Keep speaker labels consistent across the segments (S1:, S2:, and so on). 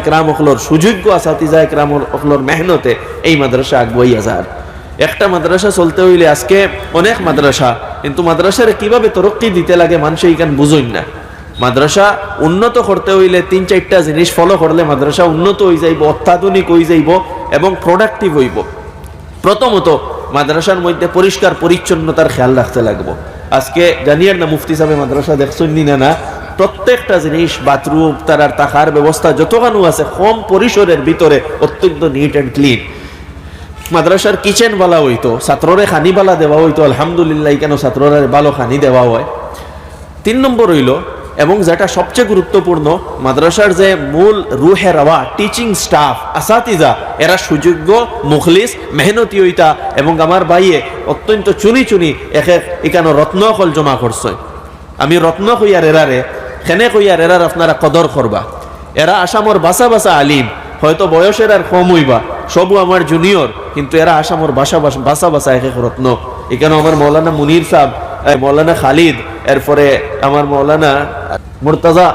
S1: একরাম অকলর সুযোগ্য অকলর মেহনতে এই মাদ্রাসা একটা মাদ্রাসা চলতে হইলে আজকে অনেক মাদ্রাসা, কিন্তু মাদ্রাসার কীভাবে তরক্কি দিতে লাগে মানুষ বুঝইন না। মাদ্রাসা উন্নত করতে হইলে তিন চারটা জিনিস ফলো করলে মাদ্রাসা উন্নত হয়ে যাইব, অত্যাধুনিক হয়ে যাইব এবং প্রোডাক্টিভ হইব। প্রথমত মাদ্রাসার মধ্যে পরিষ্কার পরিচ্ছন্নতার খেয়াল রাখতে লাগবো। আজকে জানিয়ার না মুফতি সাহেব মাদ্রাসা দেখছেন না না? প্রত্যেকটা জিনিস বাথরুম তার তাকার ব্যবস্থা যতখানু আছে, কম পরিসরের ভিতরে অত্যন্ত নিট অ্যান্ড ক্লিন মাদ্রাসার কিচেন বালা হইতো, ছাত্ররে খানি বালা দেওয়া হইতো, আলহামদুলিল্লাহ, কেন ছাত্ররা ভালো খানি দেওয়া হয়? তিন নম্বর হইল, এবং যেটা সবচেয়ে গুরুত্বপূর্ণ, মাদ্রাসার যে মূল রুহে রাওয়া টিচিং স্টাফ আসাতিজা, এরা সুযোগ্য, মুখলিস, মেহনতি হইতা, এবং আমার ভাইয়ে অত্যন্ত চুনি চুনি এক এখানে রত্নকল জমা করছে। আমি রত্ন কইয়ার এরারে খেনে কইয়ার এরার আপনারা কদর করবা এরা আসামর বাসা বাসা আলিম, হয়তো বয়সের আর কম হইবা। সবু আমার জুনিয়র কিন্তু এরা আসামর বাসা বাসা বাসা এক এক রত্ন এখানে আমার মৌলানা মুনির সাহ মৌলানা খালিদ, এরপরে আমার মৌলানা মুরতাজা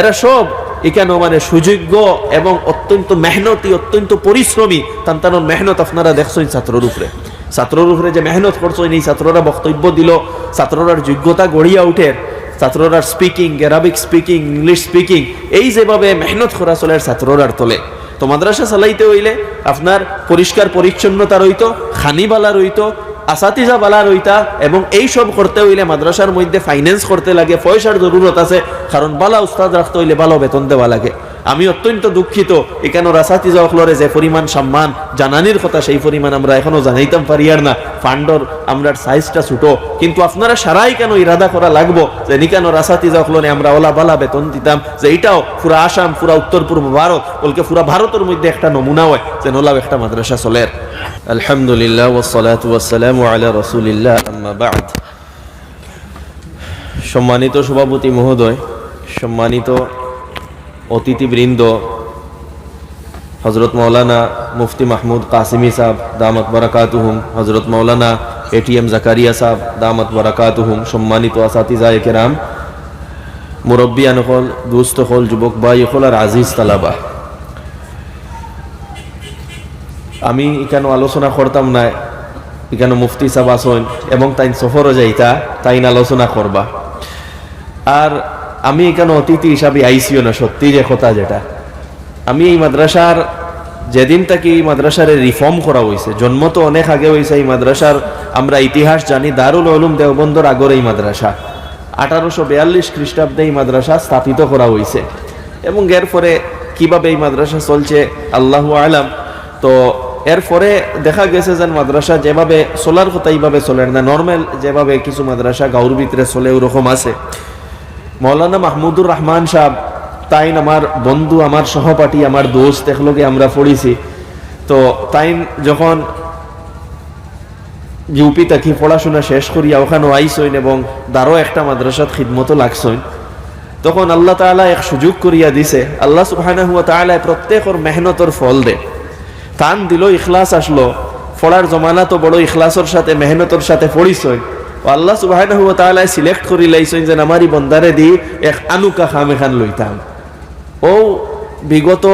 S1: এরা সব এখানে মানে সুযোগ্য এবং অত্যন্ত মেহনতি, অত্যন্ত পরিশ্রমী তান্তানোর মেহনত আপনারা দেখছেন ছাত্রর উপরে। ছাত্রর উপরে যে মেহনত করছেন এই ছাত্ররা বক্তব্য দিল। ছাত্ররার যোগ্যতা গড়িয়া উঠে। ছাত্ররার speaking Arabic speaking English speaking এই যেভাবে মেহনত করা চলে ছাত্ররার তোলে। তো মাদ্রাসা চালাইতে হইলে আপনার পরিষ্কার পরিচ্ছন্নতা রইত, খানিবালা রইত, আসাতিজা বালা রইতা, এবং এই সব করতে হইলে মাদ্রাসার মধ্যে ফাইন্যান্স করতে লাগে, পয়সার জরুরত আছে, কারণ বালা উস্তাদ রাখতে হইলে ভালো বেতন দেওয়া লাগে। আমি অত্যন্ত দুঃখিত। এখানে রাসাতিজা অকলরে যে পরিমাণ সম্মান, জানানির কথা সেই পরিমাণ আমরা এখনও জানাইতাম পারি আর না। ফান্ডর আমরা সাইজটা ছোটো। কিন্তু আপনারা সারাই কেন ইরাদা করা লাগবো? যে নিকানো রাসাতিজা অকলরে আমরা ওলা বালা বেতন দিতাম, যে এটাও পুরা আসাম, পুরা উত্তর পূর্ব ভারত, বলকে পুরা ভারতের মধ্যে একটা নমুনা হয়, যে নোলাও একটা মাদ্রাসা চলের আলহামদুলিল্লাহ ওসালাত ওয়াসালাম আলা রসুলিল্লাহ, আম্মা বাদ। সম্মানিত সভাপতি মহোদয়, সম্মানিত অতিথিবৃন্দ হজরত মৌলানা মুফতি মাহমুদ কাসিমি সাহ দামত বারাকাতুহুম হজরত মৌলানা এটিএম জাকারিয়া সাহ দামত বারাকাতুহুম, সম্মানিত আসাতিজায় কেরাম মুরব্বিয়ান হল দুস্থ হল যুবক ভাই হল আর আজিজ তালাবা। আমি এখানে আলোচনা করতাম না, এখানে মুফতি সাহ আসন এবং তাই সফরও যাইতা তাই আলোচনা করবা। আর আমি এখানে অতিথি হিসাবে আইসিও না, সত্যি যে কথা যেটা। আমি এই মাদ্রাসার যেদিন থেকে এই মাদ্রাসার রিফর্ম করা হয়েছে জন্ম তো অনেক আগে হয়েছে এই মাদ্রাসার, আমরা ইতিহাস জানি, দারুল উলুম দেওবন্দর আগর এই মাদ্রাসা। আঠারোশো বিয়াল্লিশ খ্রিস্টাব্দে এই মাদ্রাসা স্থাপিত করা হয়েছে এবং এর এরপরে কীভাবে এই মাদ্রাসা চলছে, আল্লাহ আলাম। তো এর এরপরে দেখা গেছে যে মাদ্রাসা যেভাবে চলার কথা এইভাবে চলে না নর্মাল যেভাবে কিছু মাদ্রাসা গাউর ভিতরে চলে ওরকম আছে। মৌলানা মাহমুদুর রহমান সাহেব তাই আমার বন্ধু, আমার সহপাঠী, আমার দোস্ত এগুলোকে আমরা পড়িছি। তো তাই যখন ইউপি তাকি পড়াশোনা শেষ করিয়া ওখানে আইসইন এবং দারো একটা মাদ্রাসাত খিদমতো লাগছইন তখন আল্লাহ তাআলা এক সুযোগ করিয়া দিছে। আল্লাহ সুবহানাহু ওয়া তাআলা প্রত্যেকর মেহনতর ফল দে। তান দিল ইখলাস আসলো। পড়ার জমানা তো বড় ইখলাসর সাথে, মেহনতর সাথে পড়িছইন আল্লাহ সুবাহ সিলেক্ট করি লাইছেন যে আমারই বন্দারে দি এক আনুকা খাম এখান লইতাম। ও বিগত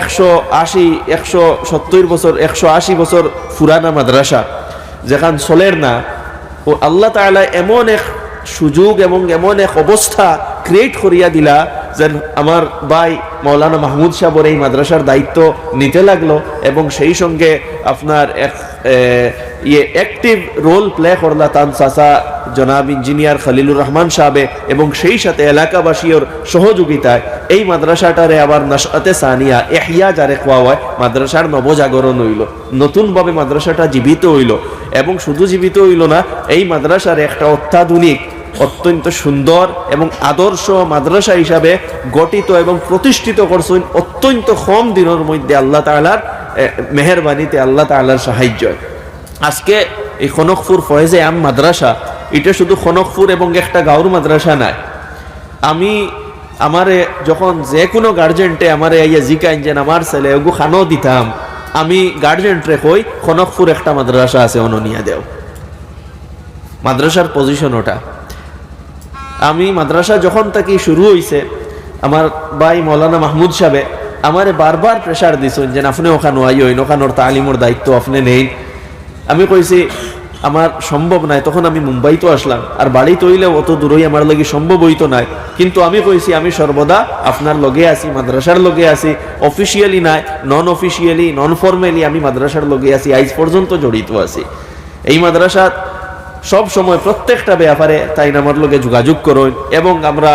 S1: একশো আশি, একশো সত্তর বছর, একশো আশি বছর ফুরানা মাদ্রাসা, যেখান চলের না, ও আল্লাহ তালা এমন এক সুযোগ এবং এমন এক অবস্থা ক্রিয়েট করিয়া দিলা যেন আমার ভাই মৌলানা মাহমুদ সাহেবর এই মাদ্রাসার দায়িত্ব নিতে লাগল এবং সেই সঙ্গে আপনার এক ইয়ে অ্যাক্টিভ রোল প্লে করলা তান চাচা জনাব ইঞ্জিনিয়ার খলিলুর রহমান সাহেবে এবং সেই সাথে এলাকাবাসীর সহযোগিতায় এই মাদ্রাসাটারে আবার নাশাতে সানিয়া এহিয়া যারে খোয়া হয় মাদ্রাসার নবজাগরণ হইল। নতুনভাবে মাদ্রাসাটা জীবিত হইল এবং শুধু জীবিত হইল না, এই মাদ্রাসার একটা অত্যাধুনিক অত্যন্ত সুন্দর এবং আদর্শ মাদ্রাসা হিসাবে গঠিত এবং প্রতিষ্ঠিত করছেন অত্যন্ত কম দিনের মধ্যে আল্লাহ তাআলার এ, মেহেরবানিতে আল্লাহ তাআলার সাহায্য। আজকে এই খনকপুর ফয়েজে আম মাদ্রাসা এটা শুধু খনকপুর এবং একটা গাঁর মাদ্রাসা নাই আমি আমারে যখন যে কোনো গার্জেন্টে আমারে আইয়া জিকাইন যে আমার ছেলে ওগু খানো দিতাম। আমি গার্জেন্টরে কই খনকপুর একটা মাদ্রাসা আছে অননিয়া দেও। মাদ্রাসার পজিশন ওটা। আমি মাদ্রাসা যখন থেকে শুরু হইছে, আমার ভাই মৌলানা মাহমুদ সাহেবে আমারে বারবার প্রেশার দিছেন যে আপনি ওখানে আইও ওখানোর তালিমর দায়িত্ব আপনি নেই আমি কইছি, আমার সম্ভব নাই। তখন আমি মুম্বাই তো আসলাম। আর বাড়ি তৈলে অত দূরই আমার লাগি সম্ভব হইতো নাই। কিন্তু আমি কইছি, আমি সর্বদা আপনার লগে আছি, মাদ্রাসার লগে আছি। অফিসিয়ালি নাই নন অফিসিয়ালি নন ফর্মালি আমি মাদ্রাসার লগে আছি। আইজ পর্যন্ত জড়িত আছি। এই মাদ্রাসা সব সময় প্রত্যেকটা ব্যাপারে তাই আমার লোকে যোগাযোগ করুন এবং আমরা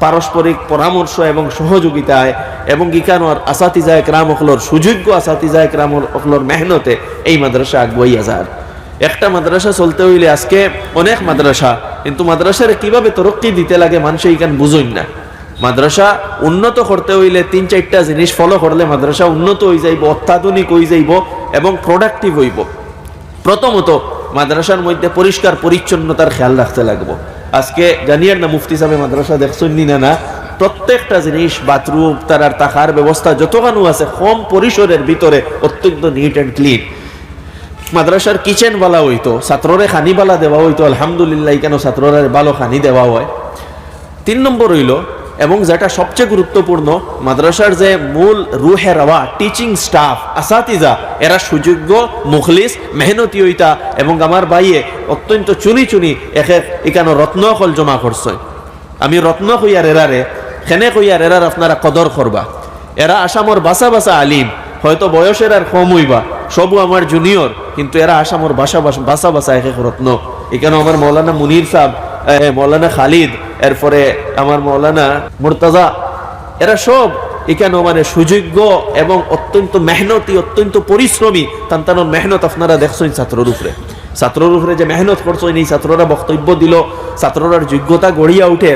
S1: পারস্পরিক পরামর্শ এবং সহযোগিতায় এবং ইকানোর আসাতিজায় ক্রাম অকলর, সুযোগ্য আসাতিজায় ক্রাম অকলর মেহনতে এই মাদ্রাসা আগুয়াইয়া যার একটা মাদ্রাসা চলতে হইলে আজকে অনেক মাদ্রাসা, কিন্তু মাদ্রাসার কীভাবে তরক্কি দিতে লাগে মানুষ এইখান বুঝুন না। মাদ্রাসা উন্নত করতে হইলে তিন চারটা জিনিস ফলো করলে মাদ্রাসা উন্নত হয়ে যাইব, অত্যাধুনিক হয়ে যাইব এবং প্রোডাক্টিভ হইব। প্রথমত মাদ্রাসার মধ্যে পরিষ্কার পরিচ্ছন্নতার খেয়াল রাখতে লাগবো। আজকে জানিয়ার না, মুফতি সাহেব, মাদ্রাসা দেখছেন নি না প্রত্যেকটা জিনিস, বাথরুম, তার তাকার ব্যবস্থা যতখানু আছে, কম পরিসরের ভিতরে অত্যন্ত নিট অ্যান্ড ক্লিন মাদ্রাসার কিচেন বালা হইতো, ছাত্ররে খানি বালা দেওয়া হইতো, আলহামদুলিল্লাহ, কেন ছাত্ররা ভালো খানি দেওয়া হয়? তিন নম্বর হইল এবং যেটা সবচেয়ে গুরুত্বপূর্ণ, মাদ্রাসার যে মূল রুহে রাওয়া টিচিং স্টাফ আসাতিজা, এরা সুযোগ্য, মুখলিস মেহনতি হইতা এবং আমার বাইয়ে অত্যন্ত চুনি চুনি একে এখানে রত্ন কল জমা করছে। আমি রত্ন কইয়ার এরারে খেনে কইয়ার এরার আপনারা কদর করবা। এরা আসামর বাসা বাসা আলিম, হয়তো বয়সের আর কম হইবা, সবু আমার জুনিয়র কিন্তু এরা আসামর বাসা বাসা বাসা বাসা এক এক রত্ন এখানে আমার মৌলানা মুনির সাহ মৌলানা খালিদ, এরপরে আমার মৌলানা মুরতাজা, এরা সব এখানে মানে সুযোগ্য এবং অত্যন্ত মেহনতি, অত্যন্ত পরিশ্রমী, তান্তানোর মেহনত আপনারা দেখছেন ছাত্রর উপরে। ছাত্রর উপরে যে মেহনত করছেন, এই ছাত্ররা বক্তব্য দিল, ছাত্ররার যোগ্যতা গড়িয়া উঠে,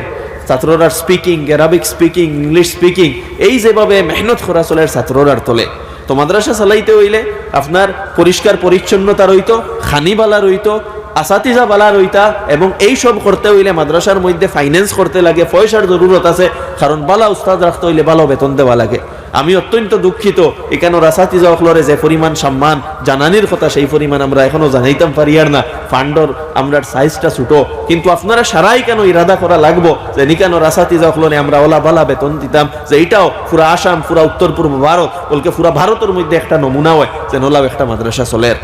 S1: ছাত্ররার speaking Arabic speaking English speaking এই যেভাবে মেহনত করা চলে ছাত্ররার তোলে। তো মাদ্রাসা চালাইতে হইলে আপনার পরিষ্কার পরিচ্ছন্নতা রইতো, খানিবালা রইতো আসাতিজা বালা রইতা এবং এই সব করতে হইলে মাদ্রাসার মধ্যে ফাইন্যান্স করতে লাগে, পয়সার জরুরত আছে, কারণ বালা উস্তাদ রাখতে হইলে ভালো বেতন দেওয়া লাগে। আমি অত্যন্ত দুঃখিত। এখানে রাসাতিজা অকলরে যে পরিমাণ সম্মান, জানানির কথা সেই পরিমাণ আমরা এখনও জানাইতাম, পারি আর না। ফান্ডর আমরা সাইজটা ছোটো। কিন্তু আপনারা সারাই কেন ইরাদা করা লাগবো? যে নিকানো রাসাতিজা অকলনে আমরা ওলা বালা বেতন দিতাম? যে এটাও পুরা আসাম, পুরা উত্তর পূর্ব ভারত, বলকে পুরা ভারতের মধ্যে একটা নমুনা হয়, যে নোলাও একটা মাদ্রাসা চলের।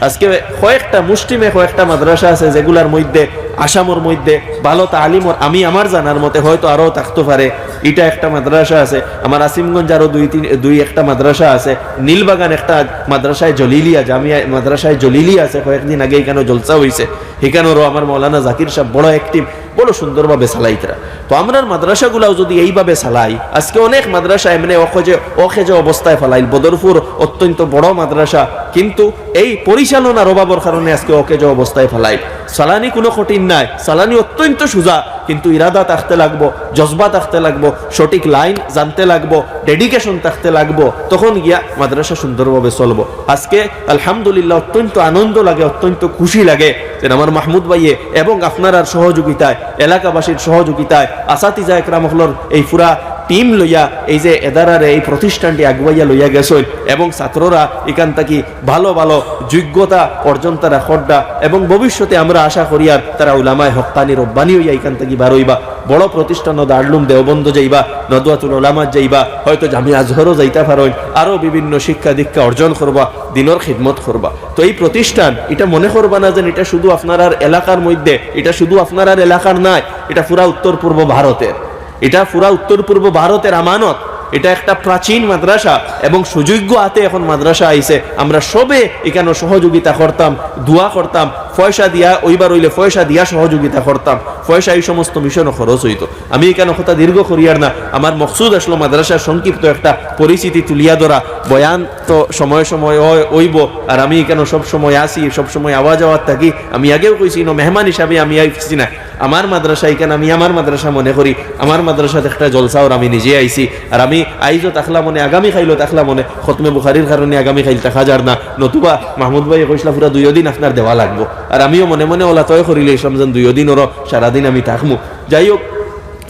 S1: আজকে কয়েকটা মুষ্টিমে কয়েকটা মাদ্রাসা আছে, যেগুলার মধ্যে আসামর মধ্যে ভালো তালিমর আমি আমার জানার মতে হয়তো আরও থাকতে পারে। এটা একটা মাদ্রাসা আছে, আমার আসিমগঞ্জ আরও দুই তিন দুই একটা মাদ্রাসা আছে, নীলবাগান একটা মাদ্রাসায় জলিলিয়া, জামিয়া মাদ্রাসায় জলিলিয়া আছে, কয়েকদিন আগে এখানে জলসা হয়েছে এখানেরও আমার মৌলানা জাকির সাহেব বড় অ্যাক্টিভ বড় সুন্দরভাবে চালাইতরা তো আমরা মাদ্রাসাগুলাও যদি এইভাবে চালাই আজকে অনেক মাদ্রাসা এমনি অখেজে অখেজে অবস্থায় ফেলাইল বদরপুর অত্যন্ত বড় মাদ্রাসা, কিন্তু এই পরিচালনার অভাবের কারণে আজকে অকেজ অবস্থায় ফেলাই। সালানি কোনো কঠিন নাই, সালানি অত্যন্ত সোজা। কিন্তু ইরাদা থাকতে লাগবো, জজবা থাকতে লাগবো, সঠিক লাইন জানতে লাগবো ডেডিকেশন থাকতে লাগবো, তখন গিয়া মাদ্রাসা সুন্দরভাবে চলবো। আজকে আলহামদুলিল্লাহ অত্যন্ত আনন্দ লাগে, অত্যন্ত খুশি লাগে যে আমার মাহমুদ ভাইয়ে এবং আপনার আর সহযোগিতায়, এলাকাবাসীর সহযোগিতায়, আসাতিজা একরামহলর এই পুরা টিম লইয়া এই যে এদারারে, এই প্রতিষ্ঠানটি আগুয়াইয়া লইয়া গেছেন এবং ছাত্ররা এখান থেকে ভালো ভালো যোগ্যতা অর্জন তারা খড্ডা এবং ভবিষ্যতে আমরা আশা করি আর তারা উলামায় হকানি রব্বানি হইয়া এখান থেকে বারইবা বড় প্রতিষ্ঠান দারলুম দেওবন্দ যাইবা নদুয়াতুল ওলামাত যাইবা, হয়তো জামি আজহরও যাইতে পারেন আরও বিভিন্ন শিক্ষা দীক্ষা অর্জন করবা, দিনের খিদমত করবা। তো এই প্রতিষ্ঠান, এটা মনে করবা না যে এটা শুধু আপনার এলাকার মধ্যে, এটা শুধু আপনার এলাকার নাই, এটা পুরা উত্তর পূর্ব ভারতের। এটা পুরা উত্তর পূর্ব ভারতের আমানত। এটা একটা প্রাচীন মাদ্রাসা এবং সুযোগ্য হাতে এখন মাদ্রাসা আইসে আমরা সবে এখানে সহযোগিতা করতাম, দোয়া করতাম পয়সা দিয়া, ওইবার হইলে পয়সা দিয়া সহযোগিতা করতাম। পয়সা এই সমস্ত মিশনও খরচ হইতো। আমি এখানে কথা দীর্ঘ করিয়ার না, আমার মকসুদ আসলো মাদ্রাসার সংক্ষিপ্ত একটা পরিস্থিতি তুলিয়া ধরা। বয়ান তো সময় সময় ওইব আর আমি এখানে সব সময় আসি, সব সময় আওয়াজ আওয়াজ থাকি? আমি আগেও কইছি ন মেহমান হিসাবে আমি আইছি না। আমার মাদ্রাসা এখানে আমি আমার মাদ্রাসা মনে করি? আমার মাদ্রাসাতে একটা জলসাওর আমি নিজে আইছি, আর আমি আইজও তাকলা মনে, আগামী খাইলো তাকলা মনে, খতমে বুখারির কারণে আগামী খাইল তাকা যার না। নতুবা মাহমুদ ভাই কইসলা পুরা দুই দিন আপনার দেওয়া লাগবো। আর আমিও মনে মনে ওলা তয় করিলে সমজন দুই দিন ওর সারাদিন আমি থাকমু। যাই হোক,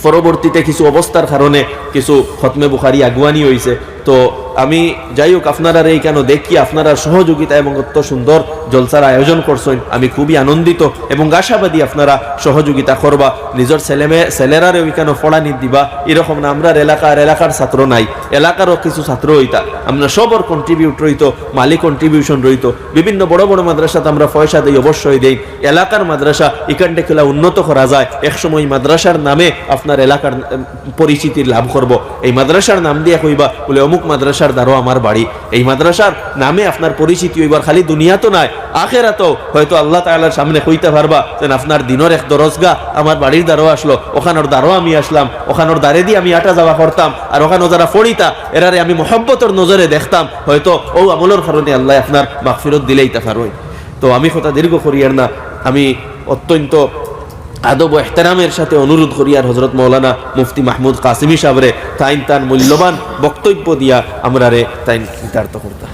S1: পরবর্তীতে কিছু অবস্থার কারণে কিছু খতমে বুখারি আগুয়ানি হয়েছে তো আমি যাই হোক আপনারা এই কেন দেখি আপনারা সহযোগিতা এবং অত্য সুন্দর জলসার আয়োজন করছেন, আমি খুবই আনন্দিত এবং আশাবাদী আপনারা সহযোগিতা করবা। নিজের ছেলে মেয়ে ছেলেরারে ওইখানে ফড়ানি দিবা, এরকম না আমরা এলাকার এলাকার ছাত্র নাই, এলাকারও কিছু ছাত্র হইতা আমরা সবর কন্ট্রিবিউট রইত, মালিক কন্ট্রিবিউশন রইত। বিভিন্ন বড় বড় মাদ্রাসাতে আমরা পয়সা দিই, অবশ্যই দেই। এলাকার মাদ্রাসা এখান থেকে উন্নত করা যায়। একসময় মাদ্রাসার নামে আপনার এলাকার পরিচিতি লাভ করব। এই মাদ্রাসার নাম দিয়ে কইবা, বলে অমুক মাদ্রাসার দ্বারও আমার বাড়ি। এই মাদ্রাসার নামে আপনার পরিচিতি হইবার খালি দুনিয়া তো নাই, আখেরাতেও হয়তো আল্লাহ তাআলার সামনে কইতে পারবা যেন আপনার দিনের এক দরজগা আমার বাড়ির দ্বারও আসলো, ওখানোর দ্বারও আমি আসলাম, ওখানোর দ্বারে দিয়ে আমি আটা যাওয়া করতাম, আর ওখানে যারা ফড়িতা, এরারে আমি মহব্বতর নজরে দেখতাম, হয়তো ও আমলের কারণে আল্লাহ আপনার মাগফিরত দিলেই তা পারোই তো আমি কথা দীর্ঘ করিয়ার না, আমি অত্যন্ত আদব ও এহতারামের সাথে অনুরোধ করিয়ার হজরত মৌলানা মুফতি মাহমুদ কাসিমি সাবরে তাইন তার মূল্যবান বক্তব্য দিয়া আমরা রে তাইন কৃতার্থ করতাম।